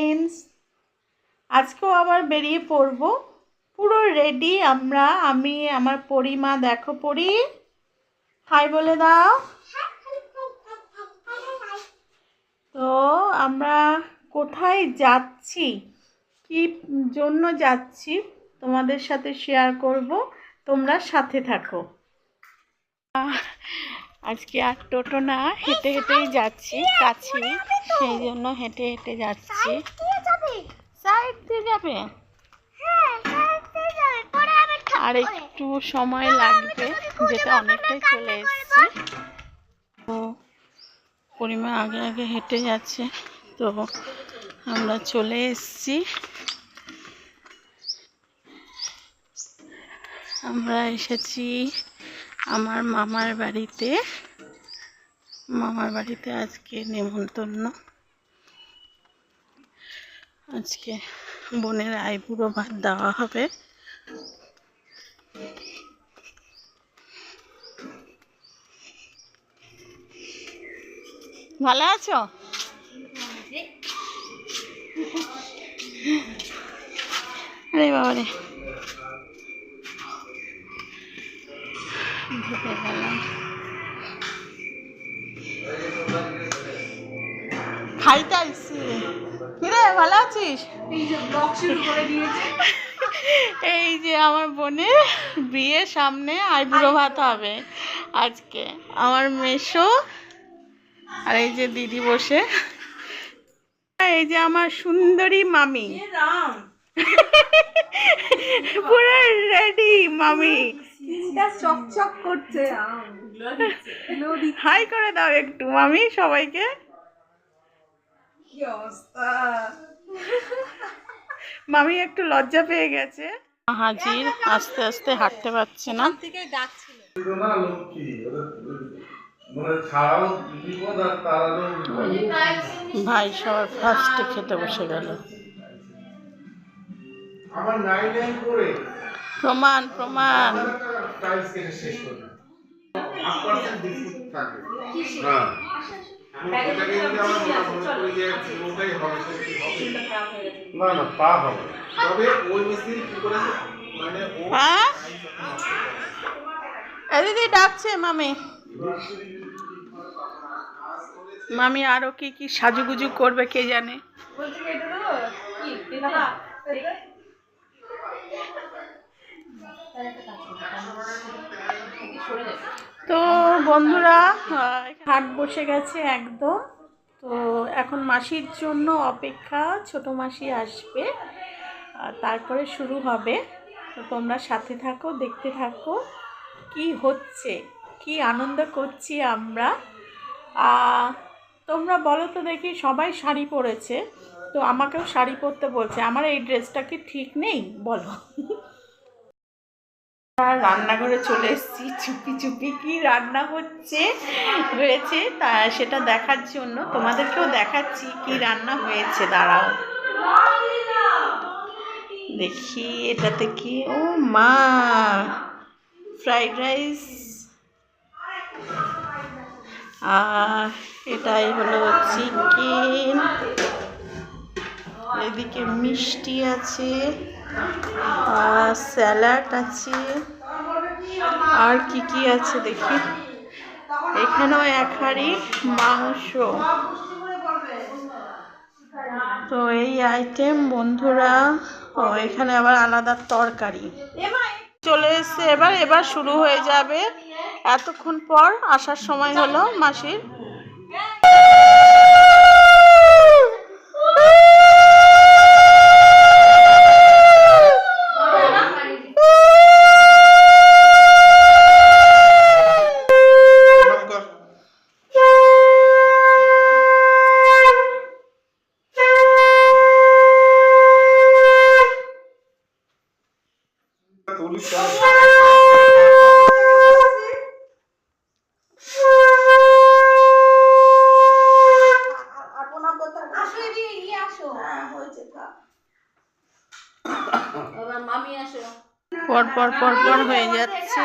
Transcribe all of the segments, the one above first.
Friends আজকেও আবার বেরিয়ে পড়ব। পুরো রেডি আমরা, আমি, আমার পরিমা, দেখো পরি। হাই বলে দাও। তো আমরা কোথায় যাচ্ছি? কি জন্য যাচ্ছি? তোমাদের সাথে শেয়ার করব। তোমরা সাথে থাকো। আজকে আর টোটো না, হেঁটে হেঁটেই যাচ্ছি, কাছে। সেই জন্য হেঁটে হেঁটে যাচ্ছি। যাবে? আর একটু সময় লাগবে যেটা অনেকটাই চলে এসেছি। তো পরিমা আগে আগে হেঁটে যাচ্ছে, তো আমরা চলে এসেছি। আমরা এসেছি আমার মামার বাড়িতে মামার বাড়িতে আজকে নেমন্তন্ন। আজকে বোনের আইবুড়ো ভাত দেওয়া হবে। ভালো আছো? আরে বাবা রে ঢুকে গেলাম খাইতে আইসি। কিরে ভালো আছিস? এই যে আমার বোনের বিয়ে সামনে আইবুড়ো ভাত হবে আজকে। আমার মেশো আর এই যে দিদি বসে। এই যে আমার সুন্দরী মামি। পুরো রেডি মামি। চকচক করছে। হাই করে দাও একটু মামি সবাইকে। কি অবস্থা? মামি একটু লজ্জা পেয়ে গেছে। হাজির আস্তে আস্তে হাঁটতে পারছে না। থেকে ডাকছিল। মানে ভাই সবার ফার্স্টে খেতে বসে গেল। প্রমাণ প্রমাণ। টাইলস কেটে শেষ করে পাঁচ পার্সেন্ট ডিসকাউন্ট থাকে হ্যাঁ। যদি আমরা মনে করি যে ওটাই হবে সেটা কি হবে? না না তা হবে তবে ওই মিস্ত্রি কি করেছে? মানে ও হ্যাঁ? এ দিদি ডাকছে মামি। মামি আরও কি কি সাজুগুজু করবে কে জানে বলছি এটা দেবো কি দিদা তো বন্ধুরা হাট বসে গেছে একদম। তো এখন মাসির জন্য অপেক্ষা, ছোট মাসি আসবে তারপরে শুরু হবে। তো তোমরা সাথে থাকো, দেখতে থাকো, কি হচ্ছে, কি আনন্দ করছি আমরা। তোমরা বলো তো দেখি, সবাই শাড়ি পরেছে। তো আমাকেও শাড়ি পরতে বলছে। আমার এই ড্রেসটা কি ঠিক নেই? বলো। রান্নাঘরে চলে এসেছি। চুপি চুপি কি রান্না হচ্ছে? হয়েছে, তা সেটা দেখার জন্য তোমাদেরকেও দেখাচ্ছি কি রান্না হয়েছে। দাঁড়াও। দেখি এটাতে কি। ও মা, ফ্রাইড রাইস। আর এটাই হলো চিকেন। এদিকে মিষ্টি আছে স্যালাড আছে। আর কি কি আছে দেখি? এখানেও এক হাঁড়ি মাংস। তো এই আইটেম বন্ধুরা, ও, এখানে আবার আলাদা তরকারি। চলে এসছে এবার এবার শুরু হয়ে যাবে। এতক্ষণ পর আসার সময় হলো মাসির। পর পর পর হয়ে যাচ্ছে।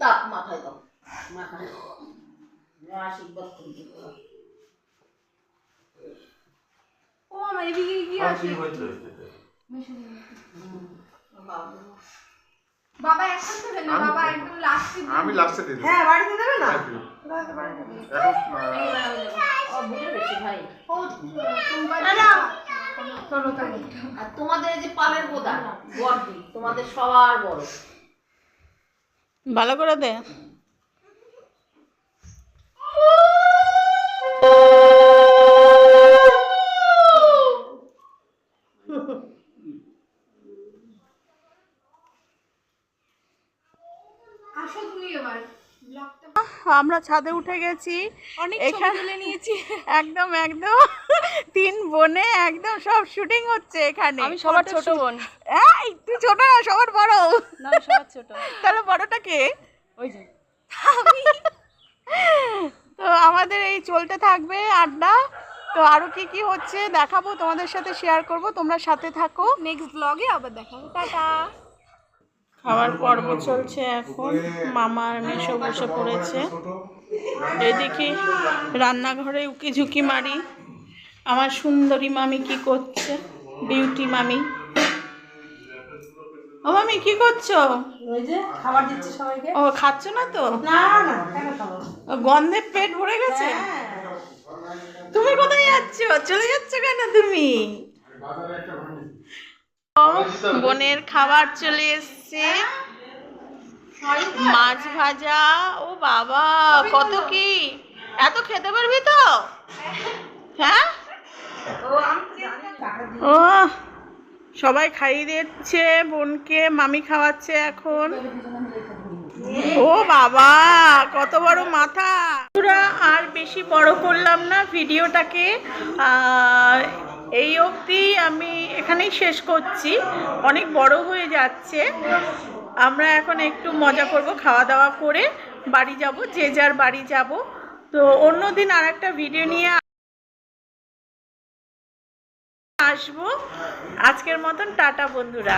তাপ মাথায় দাও। মাথায় দাও। আশীর্বাদ করে ও মা এদিকে কি বাবা। এখন দেবে না? বাবা একদম লাস্টে আমি লাস্টে হ্যাঁ বাড়িতে দেবে না? তোমাদের যে পালের বোদা তোমাদের সবার বড় ভালো করে দে। আমরা ছাদে উঠে গেছি। এখানে নিয়েছি। একদম একদম। তিন বোনে একদম সব শুটিং হচ্ছে এখানে। আমি সবার ছোট বোন। এই তুই ছোট না সবার বড়। না সবার ছোট। তাহলে বড়টা কে? ওই যে। তো আমাদের এই চলতে থাকবে আড্ডা। তো আরও কি কি হচ্ছে দেখাবো তোমাদের সাথে শেয়ার করব তোমরা সাথে থাকো। নেক্সট ব্লগে আবার দেখাবো। টাটা। খাবার পর্ব চলছে এখন। মামা আর মেশো বসে পড়েছে। এদিকে রান্নাঘরে উকি ঝুঁকি মারি। আমার সুন্দরী মামি কি করছে? বিউটি মামি। ও মামি কি করছ? ওই যে খাবার দিচ্ছে সবাইকে। ও খাচ্ছ না তো? না না কেন খাব? ও, গন্ধে পেট ভরে গেছে? তুমি কোথায় যাচ্ছ? চলে যাচ্ছ কেন তুমি? ও, বোনের খাবার চলে এসছে। মাছ ভাজা ও বাবা কত কি? এত খেতে পারবি তো? হ্যাঁ? ও সবাই খাইয়ে দিচ্ছে বোনকে মামি খাওয়াচ্ছে এখন। ও বাবা কত বড় মাথা। আর বেশি বড় করলাম না ভিডিওটাকে। এই অবধি আমি এখানেই শেষ করছি। অনেক বড় হয়ে যাচ্ছে। আমরা এখন একটু মজা করব খাওয়া দাওয়া করে। বাড়ি যাব, যে যার বাড়ি যাব। তো অন্যদিন আর একটা ভিডিও নিয়ে আসব। আজকের মতন টাটা বন্ধুরা।